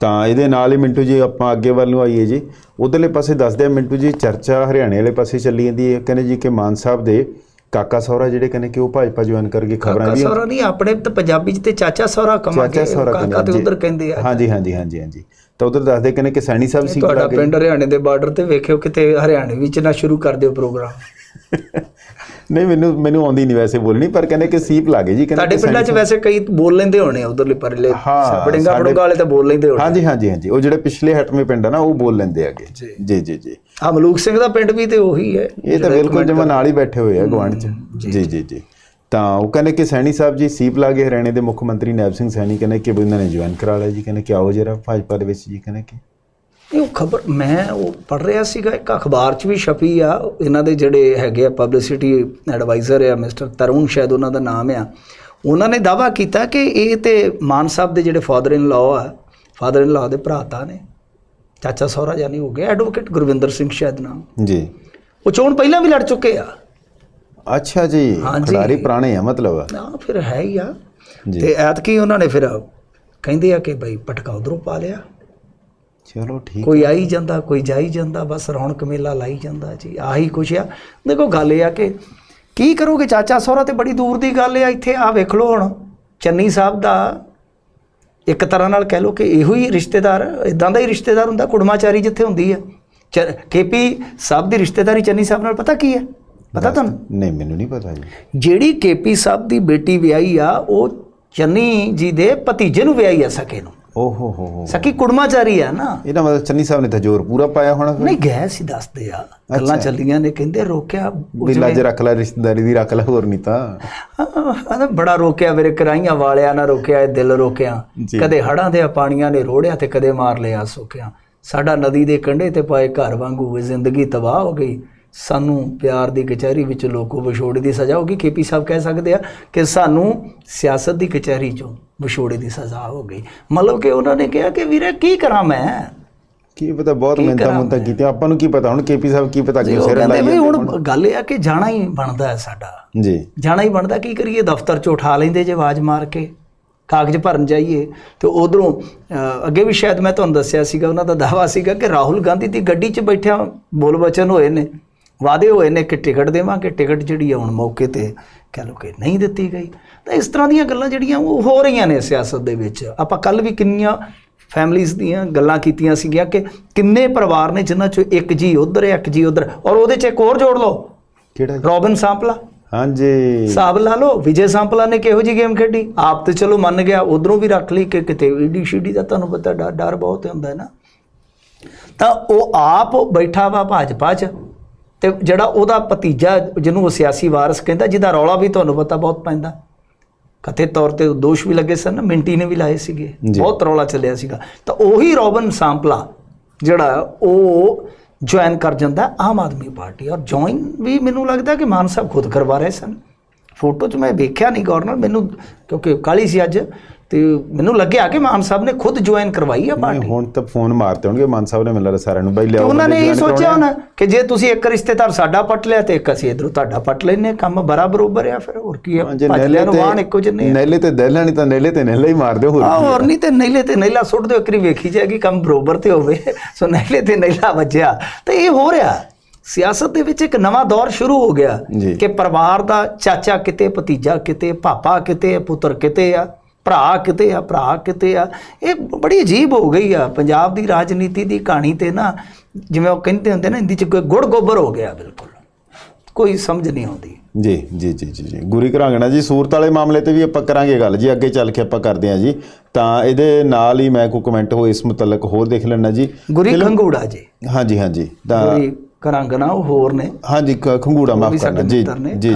ਤਾਂ ਇਹਦੇ ਨਾਲ ਹੀ ਮਿੰਟੂ ਜੀ ਆਪਾਂ ਅੱਗੇ ਵੱਲ ਨੂੰ ਆਈਏ ਜੀ। ਉਧਰਲੇ ਪਾਸੇ ਦੱਸਦੇ ਆ ਮਿੰਟੂ ਜੀ ਚਰਚਾ ਹਰਿਆਣੇ ਵਾਲੇ ਪਾਸੇ ਚੱਲੀ ਜਾਂਦੀ ਹੈ। ਕਹਿੰਦੇ ਜੀ ਕਿ ਮਾਨ ਸਾਹਿਬ ਦੇ ਕਾਕਾ ਸਹੁਰਾ ਜਿਹੜੇ ਕਹਿੰਦੇ ਕਿ ਉਹ ਭਾਜਪਾ ਜੁਆਇਨ ਕਰਕੇ ਖਬਰਾਂ ਕਾਕਾ ਵੀ ਸਹੁਰਾ ਨਹੀਂ ਆਪਣੇ ਤਾਂ ਪੰਜਾਬੀ ਚ ਤੇ ਚਾਚਾ ਸਹੁਰਾ ਚਾਚਾ ਸਹੁਰਾ ਕਾਕਾ ਤੇ ਉਧਰ ਕਹਿੰਦੇ ਆ। ਹਾਂਜੀ ਹਾਂਜੀ ਹਾਂਜੀ ਹਾਂਜੀ। ਤਾਂ ਉਧਰ ਦੱਸਦੇ ਕਹਿੰਦੇ ਕਿ ਸੈਣੀ ਸਾਹਿਬ ਸੀ ਤੁਹਾਡਾ ਪਿੰਡ ਹਰਿਆਣੇ ਦੇ ਬਾਰਡਰ ਤੇ ਵੇਖਿਓ ਕਿਤੇ ਹਰਿਆਣੇ ਵਿੱਚ ਨਾ ਸ਼ੁਰੂ ਕਰ ਦਿਓ ਪ੍ਰੋਗਰਾਮ। ਨਹੀਂ ਮੈਨੂੰ ਮੈਨੂੰ ਆਉਂਦੀ ਨਹੀਂ ਵੈਸੇ ਬੋਲਣੀ ਪਰ ਕਹਿੰਦੇ ਕਿ ਸੀਪ ਲਾਗੇ ਜੀ ਕਹਿੰਦੇ ਤੁਹਾਡੇ ਪਿੰਡਾਂ 'ਚ ਵੈਸੇ ਕਈ ਬੋਲ ਲੈਂਦੇ ਹੋਣੇ ਆ ਉਧਰਲੇ ਪਰਲੇ ਬੜਿੰਗਾ ਬੜੰਗਾ ਵਾਲੇ ਤਾਂ ਬੋਲ ਲੈਂਦੇ ਹੋਣੇ ਹਾਂਜੀ ਹਾਂਜੀ ਹਾਂਜੀ ਉਹ ਜਿਹੜੇ ਪਿਛਲੇ ਹਟਵੇਂ ਪਿੰਡ ਆ ਨਾ ਉਹ ਬੋਲ ਲੈਂਦੇ ਆਗੇ ਜੀ। ਜੀ ਜੀ ਆ ਮਲੂਕ ਸਿੰਘ ਦਾ ਪਿੰਡ ਵੀ ਤੇ ਉਹੀ ਹੈ ਇਹ ਤਾਂ ਬਿਲਕੁਲ ਜਮਾ ਨਾਲ ਹੀ ਬੈਠੇ ਹੋਏ ਆ ਗਵਾਂਢ ਚ। ਜੀ। ਜੀ ਜੀ ਤਾਂ ਉਹ ਕਹਿੰਦੇ ਕਿ ਸੈਣੀ ਸਾਹਿਬ ਜੀ ਸੀਪ ਲਾਗੇ ਹਰਿਆਣੇ ਦੇ ਮੁੱਖ ਮੰਤਰੀ ਨੈਬ ਸਿੰਘ ਸੈਣੀ ਕਹਿੰਦੇ ਕਿ ਵੀ ਉਹਨਾਂ ਨੇ ਜੁਆਇਨ ਕਰਾ ਲਿਆ ਜੀ ਕਹਿੰਦੇ ਕਿ ਆਓ ਜਰਾ ਭਾਜਪਾ ਦੇ ਵਿੱਚ ਜੀ ਕਹਿੰਦੇ ਕਿ ਇਹ ਉਹ ਖਬਰ ਮੈਂ ਉਹ ਪੜ ਰਿਹਾ ਸੀਗਾ ਇੱਕ ਅਖਬਾਰ 'ਚ ਵੀ ਛਪੀ ਆ ਇਹਨਾਂ ਦੇ ਜਿਹੜੇ ਹੈਗੇ ਆ ਪਬਲਿਸਿਟੀ ਐਡਵਾਈਜ਼ਰ ਆ ਮਿਸਟਰ ਤਰੁਣ ਸ਼ਾਇਦ ਉਹਨਾਂ ਦਾ ਨਾਮ ਆ ਉਹਨਾਂ ਨੇ ਦਾਵਾ ਕੀਤਾ ਕਿ ਇਹ ਤੇ ਮਾਨ ਸਾਹਿਬ ਦੇ ਜਿਹੜੇ ਫਾਦਰ ਇਨ ਲਾਅ ਆ ਫਾਦਰ ਇਨ ਲਾਅ ਦੇ ਭਰਾਤਾ ਨੇ ਚਾਚਾ ਸਹੁਰਾ ਜਾਨੀ ਹੋ ਗਿਆ ਐਡਵੋਕੇਟ ਗੁਰਵਿੰਦਰ ਸਿੰਘ ਸ਼ਾਇਦ ਨਾਮ। ਜੀ। ਉਹ ਚੋਣ ਪਹਿਲਾਂ ਵੀ ਲੜ ਚੁੱਕੇ ਆ। ਅੱਛਾ ਜੀ। ਖਿਡਾਰੀ ਪੁਰਾਣੇ ਆ ਮਤਲਬ। ਨਾ ਫਿਰ ਹੈ ਹੀ ਆ। ਤੇ ਐਤਕੀ ਉਹਨਾਂ ਨੇ ਫਿਰ ਕਹਿੰਦੇ ਆ ਕਿ ਬਈ ਪਟਕਾ ਉਧਰੋਂ ਪਾ ਲਿਆ। ਚਲੋ ਠੀਕ ਕੋਈ ਆਈ ਜਾਂਦਾ ਕੋਈ ਜਾਈ ਜਾਂਦਾ ਬਸ ਰੌਣਕ ਮੇਲਾ ਲਾਈ ਜਾਂਦਾ ਜੀ ਆਹੀ ਕੁਛ ਆ। ਦੇਖੋ ਗੱਲ ਇਹ ਆ ਕਿ ਕੀ ਕਰੋਗੇ ਚਾਚਾ ਸਹੁਰਾ ਤੇ ਬੜੀ ਦੂਰ ਦੀ ਗੱਲ ਆ ਇੱਥੇ ਆ ਵੇਖ ਲਓ ਹੁਣ ਚੰਨੀ ਸਾਹਿਬ ਦਾ ਇੱਕ ਤਰ੍ਹਾਂ ਨਾਲ ਕਹਿ ਲਓ ਕਿ ਇਹੋ ਹੀ ਰਿਸ਼ਤੇਦਾਰ ਇਦਾਂ ਦਾ ਹੀ ਰਿਸ਼ਤੇਦਾਰ ਹੁੰਦਾ ਕੁੜਮਾਚਾਰੀ ਜਿੱਥੇ ਹੁੰਦੀ ਆ। ਕੇਪੀ ਸਾਹਿਬ ਦੀ ਰਿਸ਼ਤੇਦਾਰੀ ਚੰਨੀ ਸਾਹਿਬ ਨਾਲ ਪਤਾ ਕੀ ਹੈ ਪਤਾ ਤੁਹਾਨੂੰ? ਨਹੀਂ ਮੈਨੂੰ ਨਹੀਂ ਪਤਾ ਜੀ। ਜਿਹੜੀ ਕੇਪੀ ਸਾਹਿਬ ਦੀ ਬੇਟੀ ਵਿਆਹੀ ਆ ਉਹ ਚੰਨੀ ਜੀ ਦੇ ਭਤੀਜੇ ਨੂੰ ਵਿਆਹੀ ਆ ਸਕੇ ਨੂੰ। ਓ ਹੋ ਹੋ। ਹੋ ਸਕੀ ਕੁੜਮਾਚਾਰੀ ਆ ਨਾ। ਇਹਦਾ ਮਤਲਬ ਚੰਨੀ ਸਾਹਿਬ ਨੇ ਤਾਂ ਜ਼ੋਰ ਪੂਰਾ ਪਾਇਆ ਹੋਣਾ ਫਿਰ। ਨਹੀਂ ਗਏ ਸੀ ਦੱਸਦੇ ਆ। ਗੱਲਾਂ ਚੱਲੀਆਂ ਨੇ ਕਹਿੰਦੇ ਰੋਕਿਆ ਵੀ ਲੱਜ ਰੱਖ ਲੈ ਰਿਸ਼ਤੇਦਾਰੀ ਦੀ ਰੱਖ ਲੈ ਹੋਰ ਨਹੀਂ ਤਾਂ। ਆਹ ਬੜਾ ਰੋਕਿਆ ਮੇਰੇ ਕਰਾਈਆਂ ਵਾਲਿਆਂ ਨਾ ਰੋਕਿਆ ਇਹ ਦਿਲ ਰੋਕਿਆ। ਜੀ। ਕਦੇ ਹੜਾਂ ਦੇ ਪਾਣੀਆਂ ਨੇ ਰੋੜਿਆ ਤੇ ਕਦੇ ਮਾਰ ਲਿਆ ਸੁੱਕਿਆ। ਸਾਡਾ ਨਦੀ ਦੇ ਕੰਢੇ ਤੇ ਪਾਏ ਘਰ ਵਾਂਗੂ ਇਹ ਜ਼ਿੰਦਗੀ ਤਬਾਹ ਹੋ ਗਈ। ਸਾਨੂੰ ਪਿਆਰ ਦੀ ਕਚਹਿਰੀ ਵਿੱਚ ਲੋਕੋ ਵਿਛੋੜੇ ਦੀ ਸਜ਼ਾ ਹੋ ਗਈ। ਕੇਪੀ ਸਾਹਿਬ ਕਹਿ ਸਕਦੇ ਆ ਕਿ ਸਾਨੂੰ ਸਿਆਸਤ ਦੀ ਕਚਹਿਰੀ ਚੋਂ ਵਿਛੋੜੇ ਦੀ ਸਜ਼ਾ ਹੋ ਗਈ। ਮਤਲਬ ਕਿ ਉਹਨਾਂ ਨੇ ਕਿਹਾ ਕਿ ਵੀਰੇ ਕੀ ਕਰਾਂ ਮੈਂ? ਕੀ ਪਤਾ ਬਹੁਤ ਮਿਹਨਤਾਂ ਮੁੰਤਾ ਕੀਤੀਆਂ। ਆਪਾਂ ਨੂੰ ਕੀ ਪਤਾ? ਹੁਣ ਕੇਪੀ ਸਾਹਿਬ ਕੀ ਪਤਾ ਕਿਉਂ ਸਿਰ ਲਾਈ ਵੀ ਹੁਣ ਗੱਲ ਇਹ ਆ ਕਿ ਜਾਣਾ ਹੀ ਬਣਦਾ ਹੈ ਸਾਡਾ। ਜੀ। ਜਾਣਾ ਹੀ ਬਣਦਾ ਕੀ ਕਰੀਏ? ਦਫ਼ਤਰ ਚੋਂ ਉਠਾ ਲੈਂਦੇ ਜੇ ਆਵਾਜ਼ ਮਾਰ ਕੇ। ਕਾਗਜ਼ ਭਰਨ ਜਾਈਏ। ਤੇ ਉਧਰੋਂ ਅੱਗੇ ਵੀ ਸ਼ਾਇਦ ਮੈਂ ਤੁਹਾਨੂੰ ਦੱਸਿਆ ਸੀਗਾ ਉਹਨਾਂ ਦਾ ਦਾਵਾ ਸੀਗਾ ਕਿ ਰਾਹੁਲ ਗਾਂਧੀ ਦੀ ਗੱਡੀ 'ਚ ਬੈਠਿਆ ਬੋਲ ਬਚਨ ਹੋਏ ਨੇ। ਵਾਅਦੇ ਹੋਏ ਨੇ ਕਿ ਟਿਕਟ ਦੇਵਾਂਗੇ। ਟਿਕਟ ਜਿਹੜੀ ਆ ਹੁਣ ਮੌਕੇ ਤੇ ਕਹਿ ਲੋ ਕਿ ਨਹੀਂ ਦਿੱਤੀ ਗਈ। ਤਾਂ ਇਸ ਤਰ੍ਹਾਂ ਦੀਆਂ ਗੱਲਾਂ ਜਿਹੜੀਆਂ ਉਹ ਹੋ ਰਹੀਆਂ ਨੇ ਸਿਆਸਤ ਦੇ ਵਿੱਚ। ਆਪਾਂ ਕੱਲ ਵੀ ਕਿੰਨੀਆਂ ਫੈਮਲੀਆਂ ਦੀਆਂ ਗੱਲਾਂ ਕੀਤੀਆਂ ਸੀਗੀਆਂ ਕਿ ਕਿੰਨੇ ਪਰਿਵਾਰ ਨੇ ਜਿਨ੍ਹਾਂ ਚੋਂ ਇੱਕ ਜੀ ਉਧਰ ਇੱਕ ਜੀ ਉਧਰ। ਔਰ ਉਹਦੇ 'ਚ ਇੱਕ ਹੋਰ ਜੋੜ ਲਓ। ਕਿਹੜਾ? ਰੋਬਿਨ ਸਾਂਪਲਾ। ਹਾਂਜੀ। ਹਿਸਾਬ ਲਾ ਲਓ ਵਿਜੇ ਸੰਪਲਾ ਨੇ ਕਿਹੋ ਜੀ ਗੇਮ ਖੇਡੀ? ਆਪ ਤੇ ਚਲੋ ਮੰਨ ਗਿਆ ਉਧਰੋਂ ਵੀ ਰੱਖ ਲਈ ਕਿ ਕਿਤੇ ਈਡੀ ਸ਼ੀਡੀ ਦਾ ਤੁਹਾਨੂੰ ਪਤਾ ਡਰ ਡਰ ਬਹੁਤ ਹੁੰਦਾ ਹੈ ਨਾ। ਤਾਂ ਉਹ ਆਪ ਬੈਠਾ ਵਾ ਭਾਜਪਾ 'ਚ। ਤੇ ਜਿਹੜਾ ਉਹਦਾ ਭਤੀਜਾ ਜਿਹਨੂੰ ਉਹ ਸਿਆਸੀ ਵਾਰਸ ਕਹਿੰਦਾ ਜਿਹਦਾ ਰੌਲਾ ਵੀ ਤੁਹਾਨੂੰ ਪਤਾ ਬਹੁਤ ਪੈਂਦਾ। ਕਥਿਤ ਤੌਰ ਤੇ ਦੋਸ਼ ਵੀ ਲੱਗੇ ਸਨ ਮਿੰਟੀ ਨੇ ਵੀ ਲਾਏ ਸੀਗੇ। ਬਹੁਤ ਰੌਲਾ ਚੱਲਿਆ ਸੀਗਾ। ਤਾਂ ਉਹੀ ਰੋਬਨ ਸਾਂਪਲਾ ਜਿਹੜਾ ਉਹ ਜੁਆਇਨ ਕਰ ਜਾਂਦਾ ਆਮ ਆਦਮੀ ਪਾਰਟੀ। ਔਰ ਜੁਆਇਨ ਵੀ ਮੈਨੂੰ ਲੱਗਦਾ ਕਿ ਮਾਨ ਸਾਹਿਬ ਖੁਦ ਕਰਵਾ ਰਹੇ ਸਨ। ਫੋਟੋ 'ਚ ਮੈਂ ਵੇਖਿਆ ਨਹੀਂ ਗੌਰ ਨਾਲ ਮੈਨੂੰ ਕਿਉਂਕਿ ਕਾਲੀ ਸੀ ਅੱਜ। ਤੇ ਮੈਨੂੰ ਲੱਗਿਆ ਕਿ ਮਾਨ ਸਾਹਿਬ ਨੇ ਖੁਦ ਜੁਆਇਨ ਕਰਵਾਈ ਆ ਪਾਰਟੀ ਹੁਣ ਤਾਂ ਫੋਨ ਮਾਰਤੇ ਹੋਣਗੇ ਮਾਨ ਸਾਹਿਬ ਨੇ ਮੈਨੂੰ ਲੱਗਦਾ ਸਾਰਿਆਂ ਨੂੰ ਬਈ ਤੇ ਲਿਆਓ ਉਹਨਾਂ ਨੇ ਇਹ ਸੋਚਿਆ ਹੋਣਾ ਕਿ ਜੇ ਤੁਸੀਂ ਇੱਕ ਰਿਸ਼ਤੇਦਾਰ ਸਾਡਾ ਪੱਟ ਲਿਆ ਤੇ ਇੱਕ ਅਸੀਂ ਇਧਰੋਂ ਤੁਹਾਡਾ ਪੱਟ ਲੈਨੇ ਕੰਮ ਬਰਾ ਬਰੋਬਰ ਆ ਫਿਰ ਹੋਰ ਕੀ ਆ? ਨੇਲੇ ਨੂੰ ਵਾਹਣ ਇੱਕੋ ਜਿੰਨੇ। ਨੇਲੇ ਤੇ ਦਹਿਲਾ ਨਹੀਂ ਤਾਂ ਨੇਲੇ ਤੇ ਨੇਲੇ ਹੀ ਮਾਰ ਦਿਓ ਹੋਰ। ਹੋਰ ਨਹੀਂ ਤੇ ਨੈਲੇ ਤੇ ਨੈਲਾ ਸੁੱਟ ਦਿਓ ਇੱਕਰੀ ਵੇਖੀ ਜਾਏਗੀ ਕੰਮ ਬਰੋਬਰ ਤੇ ਹੋਵੇ। ਸੋ ਨੈਲੇ ਤੇ ਨੈਲਾ ਵੱਜਿਆ। ਤੇ ਇਹ ਹੋ ਰਿਹਾ। ਸਿਆਸਤ ਦੇ ਵਿੱਚ ਇੱਕ ਨਵਾਂ ਦੌਰ ਸ਼ੁਰੂ ਹੋ ਗਿਆ। ਕਿ ਪਰਿਵਾਰ ਦਾ ਚਾਚਾ ਕਿਤੇ ਭਤੀਜਾ ਕਿਤੇ ਪਾਪਾ ਕਿਤੇ ਪੁੱਤਰ ਕਿਤੇ ਆ। ਭਰਾ ਕਿਤੇ ਆ ਭਰਾ ਕਿਤੇ ਆ। ਇਹ ਬੜੀ ਅਜੀਬ ਹੋ ਗਈ ਆ। ਪੰਜਾਬ ਦੀ ਰਾਜਨੀਤੀ ਦੀ ਕਹਾਣੀ ਤੇ ਨਾ ਜਿਵੇਂ ਉਹ ਕਹਿੰਦੇ ਹੁੰਦੇ ਨਾ ਹਿੰਦੀ ਚ ਕੋਈ ਗੁੜ ਗੋਬਰ ਹੋ ਗਿਆ ਬਿਲਕੁਲ। ਕੋਈ ਸਮਝ ਨਹੀਂ ਆਉਂਦੀ। ਜੀ ਜੀ ਜੀ ਜੀ ਜੀ। ਗੁਰੀ ਘਰਾਂਗਣਾ ਜੀ ਸੂਰਤ ਵਾਲੇ ਮਾਮਲੇ ਤੇ ਵੀ ਆਪਾਂ ਕਰਾਂਗੇ ਗੱਲ ਜੀ ਅੱਗੇ ਚੱਲ ਕੇ ਆਪਾਂ ਕਰਦੇ ਹਾਂ ਜੀ। ਤਾਂ ਇਹਦੇ ਨਾਲ ਹੀ ਮੈਂ ਕੋਈ ਕਮੈਂਟ ਹੋ ਇਸ ਮੁਤਲਕ ਹੋਰ ਦੇਖ ਲੈਣਾ ਜੀ। ਗੁਰੀ ਖੰਗੂੜਾ ਜੀ। ਹਾਂਜੀ ਹਾਂਜੀ। ਤਾਂ ਗੁਰੀ ਕਰਾਂਗਣਾ ਉਹ ਹੋਰ ਨੇ। ਹਾਂਜੀ ਖੰਗੂੜਾ ਮਾਫ ਕਰਨਾ ਜੀ ਜੀ।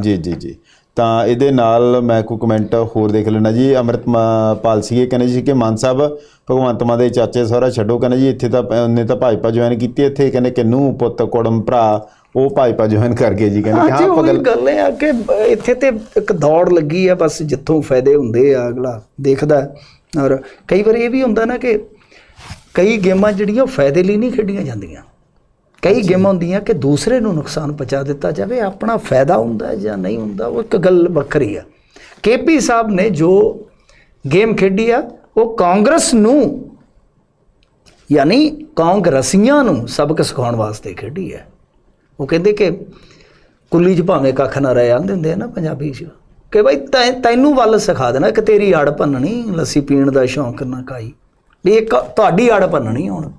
ਜੀ ਜੀ ਜੀ। ਤਾਂ ਇਹਦੇ ਨਾਲ ਮੈਂ ਕੋਈ ਕਮੈਂਟ ਹੋਰ ਦੇਖ ਲੈਣਾ ਜੀ। ਅੰਮ੍ਰਿਤਪਾਲ ਸੀਗੇ ਕਹਿੰਦੇ ਜੀ ਕਿ ਮਾਨ ਸਾਹਿਬ ਭਗਵੰਤ ਮਾਨ ਦੇ ਚਾਚੇ ਸਹੁਰਾ ਛੱਡੋ। ਕਹਿੰਦੇ ਜੀ ਇੱਥੇ ਤਾਂ ਉਹਨੇ ਤਾਂ ਭਾਜਪਾ ਜੁਆਇਨ ਕੀਤੀ ਇੱਥੇ। ਕਹਿੰਦੇ ਕਿ ਨੂੰ ਪੁੱਤ ਕੁੜਮ ਭਰਾ ਉਹ ਭਾਜਪਾ ਜੁਆਇਨ ਕਰ ਗਏ ਜੀ। ਕਹਿੰਦੇ ਕਿ ਹਾਂ ਪਗਲ ਗੱਲ ਇਹ ਆ ਕਿ ਇੱਥੇ ਤੇ ਇੱਕ ਦੌੜ ਲੱਗੀ ਆ ਬਸ ਜਿੱਥੋਂ ਫਾਇਦੇ ਹੁੰਦੇ ਆ ਅਗਲਾ ਦੇਖਦਾ। ਔਰ ਕਈ ਵਾਰ ਇਹ ਵੀ ਹੁੰਦਾ ਨਾ ਕਿ ਕਈ ਗੇਮਾਂ ਜਿਹੜੀਆਂ ਫਾਇਦੇ ਲਈ ਨਹੀਂ ਖੇਡੀਆਂ ਜਾਂਦੀਆਂ। ਕਈ ਗੇਮਾਂ ਹੁੰਦੀਆਂ ਕਿ ਦੂਸਰੇ ਨੂੰ ਨੁਕਸਾਨ ਪਹੁੰਚਾ ਦਿੱਤਾ ਜਾਵੇ, ਆਪਣਾ ਫਾਇਦਾ ਹੁੰਦਾ ਜਾਂ ਨਹੀਂ ਹੁੰਦਾ, ਉਹ ਇੱਕ ਗੱਲ ਵੱਖਰੀ ਆ। ਕੇਪੀ ਸਾਹਿਬ ਨੇ ਜੋ ਗੇਮ ਖੇਡੀ ਆ, ਉਹ ਕਾਂਗਰਸ ਨੂੰ, ਯਾਨੀ ਕਾਂਗਰਸੀਆਂ ਨੂੰ ਸਬਕ ਸਿਖਾਉਣ ਵਾਸਤੇ ਖੇਡੀ ਹੈ। ਉਹ ਕਹਿੰਦੇ ਕਿ ਕੁੱਲੀ 'ਚ ਭਾਵੇਂ ਕੱਖ ਨਾ ਰਹਿ ਆਂਦੇ ਹੁੰਦੇ ਆ ਨਾ ਪੰਜਾਬੀ 'ਚ। ਕਿ ਬਈ ਤੈਂ- ਤੈਨੂੰ ਵੱਲ ਸਿਖਾ ਦੇਣਾ, ਕਿ ਤੇਰੀ ਆੜ ਭੰਨਣੀ, ਲੱਸੀ ਪੀਣ ਦਾ ਸ਼ੌਂਕ ਨਾ ਕਾਈ। ਵੀ ਇੱਕ ਤੁਹਾਡੀ ਆੜ ਭੰਨਣੀ ਹੁਣ।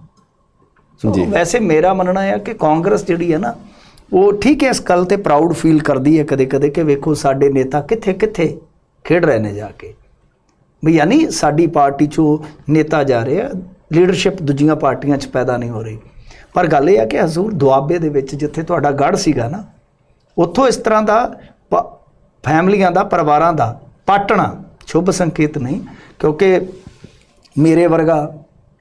ਸੋ ਜੀ। ਵੈਸੇ ਮੇਰਾ ਮੰਨਣਾ ਹੈ ਕਿ ਕਾਂਗਰਸ ਜਿਹੜੀ ਹੈ ਨਾ ਉਹ ਠੀਕ ਹੈ ਇਸ ਗੱਲ ਤੇ ਪ੍ਰਾਊਡ ਫੀਲ ਕਰਦੀ ਹੈ ਕਦੇ-ਕਦੇ ਕਿ ਵੇਖੋ ਸਾਡੇ ਨੇਤਾ ਕਿੱਥੇ-ਕਿੱਥੇ ਖੇਡ ਰਹੇ ਨੇ ਜਾ ਕੇ ਵੀ ਯਾਨੀ ਸਾਡੀ ਪਾਰਟੀ ਚੋਂ ਨੇਤਾ ਜਾ ਰਹੇ ਆ ਲੀਡਰਸ਼ਿਪ ਦੂਜੀਆਂ ਪਾਰਟੀਆਂ 'ਚ ਪੈਦਾ ਨਹੀਂ ਹੋ ਰਹੀ ਪਰ ਗੱਲ ਇਹ ਆ ਕਿ ਹਜ਼ੂਰ ਦੁਆਬੇ ਦੇ ਵਿੱਚ ਜਿੱਥੇ ਤੁਹਾਡਾ ਗੜ ਸੀਗਾ ਨਾ ਉੱਥੋਂ ਇਸ ਤਰ੍ਹਾਂ ਦਾ ਫੈਮਲੀਆਂ ਦਾ ਪਰਿਵਾਰਾਂ ਦਾ ਪਾਟਣਾ ਸ਼ੁਭ ਸੰਕੇਤ ਨਹੀਂ ਕਿਉਂਕਿ ਮੇਰੇ ਵਰਗਾ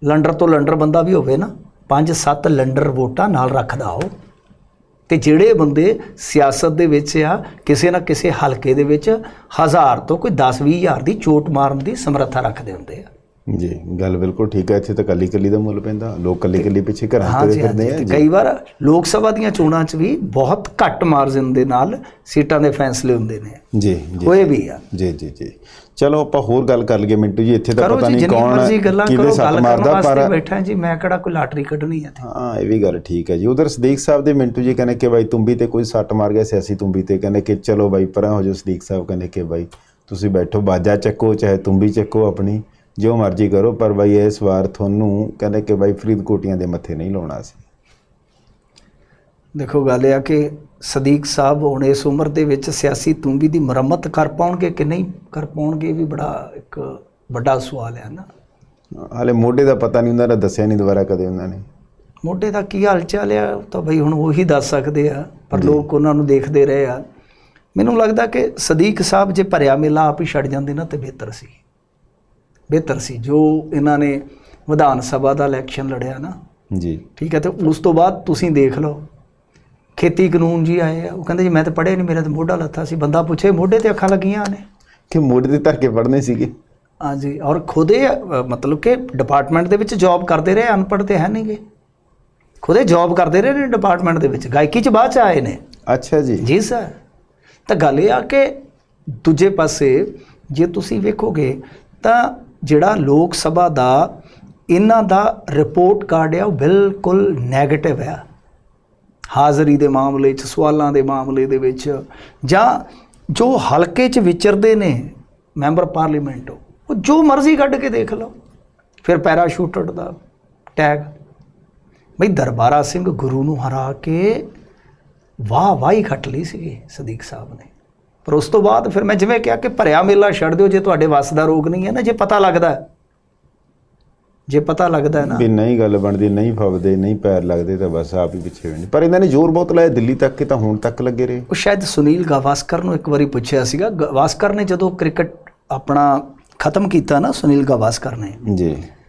ਲੰਡਰ ਤੋਂ ਲੰਡਰ ਬੰਦਾ ਵੀ ਹੋਵੇ ਨਾ ਪੰਜ ਸੱਤ ਲੰਡਰ ਵੋਟਾਂ ਨਾਲ ਰੱਖਦਾ ਉਹ। ਤੇ ਜਿਹੜੇ ਬੰਦੇ ਸਿਆਸਤ ਦੇ ਵਿੱਚ ਆ, ਕਿਸੇ ਨਾ ਕਿਸੇ ਹਲਕੇ ਦੇ ਵਿੱਚ ਹਜ਼ਾਰ ਤੋਂ ਕੋਈ 10 20 ਹਜ਼ਾਰ ਦੀ ਚੋਟ ਮਾਰਨ ਦੀ ਸਮਰੱਥਾ ਰੱਖਦੇ ਹੁੰਦੇ ਆ। ਜੀ ਗੱਲ ਬਿਲਕੁਲ ਠੀਕ ਹੈ ਇੱਥੇ ਤਾਂ ਕੱਲੀ ਕੱਲੀ ਦਾ ਮੁੱਲ ਪੈਂਦਾ ਲੋਕ ਕੱਲੀ ਕੱਲੀ ਪਿੱਛੇ ਘਰਾਂ ਤੁਰੇ ਫਿਰਦੇ ਆ ਕਈ ਵਾਰ ਲੋਕ ਸਭਾ ਦੀਆਂ ਚੋਣਾਂ 'ਚ ਵੀ ਬਹੁਤ ਘੱਟ ਮਾਰਜਨ ਦੇ ਨਾਲ ਸੀਟਾਂ ਦੇ ਫੈਸਲੇ ਹੁੰਦੇ ਨੇ। ਜੀ ਜੀ। ਹੋਏ ਵੀ ਆ। ਜੀ ਜੀ ਜੀ। ਚਲੋ ਆਪਾਂ ਹੋਰ ਗੱਲ ਕਰ ਲਈਏ ਮਿੰਟੂ ਜੀ ਇੱਥੇ ਤਾਂ ਪਤਾ ਨਹੀਂ ਕੌਣ ਗੱਲ ਕਰਨ ਮਾਰਦਾ ਪਰ ਬੈਠਾ ਜੀ ਮੈਂ ਕਿਹੜਾ ਕੋਈ ਲਾਟਰੀ ਕੱਢਣੀ ਹੈ ਹਾਂ ਇਹ ਵੀ ਗੱਲ ਠੀਕ ਹੈ ਜੀ। ਉਧਰ ਸਦੀਕ ਸਾਹਿਬ ਦੇ ਮਿੰਟੂ ਜੀ ਕਹਿੰਦੇ ਕਿ ਬਾਈ ਤੁੰਬੀ ਤੇ ਕੋਈ ਸੱਟ ਮਾਰ ਗਿਆ ਸਿਆਸੀ ਤੁੰਬੀ ਤੇ ਕਹਿੰਦੇ ਕਿ ਚਲੋ ਬਾਈ ਪਰਾਂ ਹੋ ਜਾਓ ਸਦੀਕ ਸਾਹਿਬ ਕਹਿੰਦੇ ਕਿ ਬਾਈ ਤੁਸੀਂ ਬੈਠੋ ਬਾਜਾ ਚੱਕੋ ਚਾਹੇ ਤੁੰਬੀ ਚੱਕੋ ਆਪਣੀ। ਜੋ ਮਰਜ਼ੀ ਕਰੋ ਪਰ ਬਾਈ ਇਸ ਵਾਰ ਤੁਹਾਨੂੰ ਕਹਿੰਦੇ ਕਿ ਬਾਈ ਫਰੀਦਕੋਟੀਆਂ ਦੇ ਮੱਥੇ ਨਹੀਂ ਲਾਉਣਾ ਸੀ। ਦੇਖੋ ਗੱਲ ਇਹ ਆ ਕਿ ਸਦੀਕ ਸਾਹਿਬ ਹੁਣ ਇਸ ਉਮਰ ਦੇ ਵਿੱਚ ਸਿਆਸੀ ਤੂੰਬੀ ਦੀ ਮੁਰੰਮਤ ਕਰ ਪਾਉਣਗੇ ਕਿ ਨਹੀਂ ਕਰ ਪਾਉਣਗੇ ਇਹ ਵੀ ਬੜਾ ਇੱਕ ਵੱਡਾ ਸਵਾਲ ਹੈ ਨਾ। ਹਾਲੇ ਮੋਢੇ ਦਾ ਪਤਾ ਨਹੀਂ ਉਹਨਾਂ ਦਾ ਦੱਸਿਆ ਨਹੀਂ ਦੁਬਾਰਾ ਕਦੇ ਉਹਨਾਂ ਨੇ। ਮੋਢੇ ਦਾ ਕੀ ਹਾਲ ਚਾਲ ਆ ਤਾਂ ਬਈ ਹੁਣ ਉਹੀ ਦੱਸ ਸਕਦੇ ਆ ਪਰ ਲੋਕ ਉਹਨਾਂ ਨੂੰ ਦੇਖਦੇ ਰਹੇ ਆ। ਮੈਨੂੰ ਲੱਗਦਾ ਕਿ ਸਦੀਕ ਸਾਹਿਬ ਜੇ ਭਰਿਆ ਮੇਲਾ ਆਪ ਹੀ ਛੱਡ ਜਾਂਦੇ ਨਾ ਤੇ ਬਿਹਤਰ ਸੀ। ਬਿਹਤਰ ਸੀ। ਜੋ ਇਹਨਾਂ ਨੇ ਵਿਧਾਨ ਸਭਾ ਦਾ ਇਲੈਕਸ਼ਨ ਲੜਿਆ ਨਾ ਜੀ। ਠੀਕ ਹੈ ਤੇ ਉਸ ਤੋਂ ਬਾਅਦ ਤੁਸੀਂ ਦੇਖ ਲਓ ਖੇਤੀ ਕਾਨੂੰਨ ਜੀ ਆਏ ਆ ਉਹ ਕਹਿੰਦੇ ਜੀ ਮੈਂ ਤਾਂ ਪੜ੍ਹਿਆ ਨਹੀਂ ਮੇਰਾ ਤਾਂ ਮੋਢਾ ਲੱਥਾ ਸੀ। ਬੰਦਾ ਪੁੱਛੇ ਮੋਢੇ ਤੇ ਅੱਖਾਂ ਲੱਗੀਆਂ ਨੇ ਕਿ ਮੋਢੇ ਤੇ ਧਰ ਕੇ ਪੜਨੇ ਸੀਗੇ? ਹਾਂਜੀ ਔਰ ਖੁਦੇ ਮਤਲਬ ਕਿ ਡਿਪਾਰਟਮੈਂਟ ਦੇ ਵਿੱਚ ਜੌਬ ਕਰਦੇ ਰਹੇ ਅਨਪੜ੍ਹ ਤੇ ਹੈ ਨਹੀਂਗੇ ਖੁਦੇ ਜੌਬ ਕਰਦੇ ਰਹੇ ਨੇ ਡਿਪਾਰਟਮੈਂਟ ਦੇ ਵਿੱਚ। ਗਾਇਕੀ ਚ ਬਾਅਦ ਚ ਆਏ ਨੇ। ਅੱਛਾ ਜੀ। ਜੀ ਸਰ ਤਾਂ ਗੱਲ ਇਹ ਆ ਕਿ ਦੂਜੇ ਪਾਸੇ ਜੇ ਤੁਸੀਂ ਵੇਖੋਗੇ ਤਾਂ ਜਿਹੜਾ ਲੋਕ ਸਭਾ ਦਾ ਇਹਨਾਂ ਦਾ ਰਿਪੋਰਟ ਕਾਰਡ ਆ, ਉਹ ਬਿਲਕੁਲ 네ਗੇਟਿਵ ਆ। ਹਾਜ਼ਰੀ ਦੇ ਮਾਮਲੇ 'ਚ, ਸਵਾਲਾਂ ਦੇ ਮਾਮਲੇ ਦੇ ਵਿੱਚ, ਜਾਂ ਜੋ ਹਲਕੇ 'ਚ ਵਿਚਰਦੇ ਨੇ ਮੈਂਬਰ ਪਾਰਲੀਮੈਂਟ, ਉਹ ਜੋ ਮਰਜ਼ੀ ਕੱਢ ਕੇ ਦੇਖ ਲਓ। ਫਿਰ ਪੈਰਾਸ਼ੂਟਡ ਦਾ ਟੈਗ, ਬਈ ਦਰਬਾਰਾ ਸਿੰਘ ਗੁਰੂ ਨੂੰ ਹਰਾ ਕੇ ਵਾਹ ਵਾਹੀ ਖੱਟ ਲਈ ਸੀਗੀ ਸਦੀਕ ਸਾਹਿਬ ਨੇ। ਪਰ ਉਸ ਤੋਂ ਬਾਅਦ ਫਿਰ ਮੈਂ ਜਿਵੇਂ ਕਿਹਾ ਕਿ ਭਰਿਆ ਮੇਲਾ ਛੱਡ ਦਿਓ ਜੇ ਤੁਹਾਡੇ ਵੱਸ ਦਾ ਰੋਗ ਨਹੀਂ ਹੈ ਨਾ ਜੇ ਪਤਾ ਲੱਗਦਾ। ਜੇ ਪਤਾ ਲੱਗਦਾ ਨਾ। ਵੀ ਨਹੀਂ ਗੱਲ ਬਣਦੀ ਨਹੀਂ ਫਵਦੇ ਨਹੀਂ ਪੈਰ ਲੱਗਦੇ ਤਾਂ ਬਸ ਆਪ ਹੀ ਪਿੱਛੇ ਹੋਣੇ ਪਰ ਇਹਨਾਂ ਨੇ ਜ਼ੋਰ ਬਹੁਤ ਲਾਇਆ ਦਿੱਲੀ ਤੱਕ ਕਿ ਤਾਂ ਹੁਣ ਤੱਕ ਲੱਗੇ ਰਹੇ। ਉਹ ਸ਼ਾਇਦ ਸੁਨੀਲ ਗਾਵਸਕਰ ਨੂੰ ਇੱਕ ਵਾਰੀ ਪੁੱਛਿਆ ਸੀਗਾ। ਗਾਵਸਕਰ ਨੇ ਜਦੋਂ ਕ੍ਰਿਕਟ ਆਪਣਾ ਖਤਮ ਕੀਤਾ ਨਾ ਸੁਨੀਲ ਗਾਵਸਕਰ ਨੇ। ਜੀ।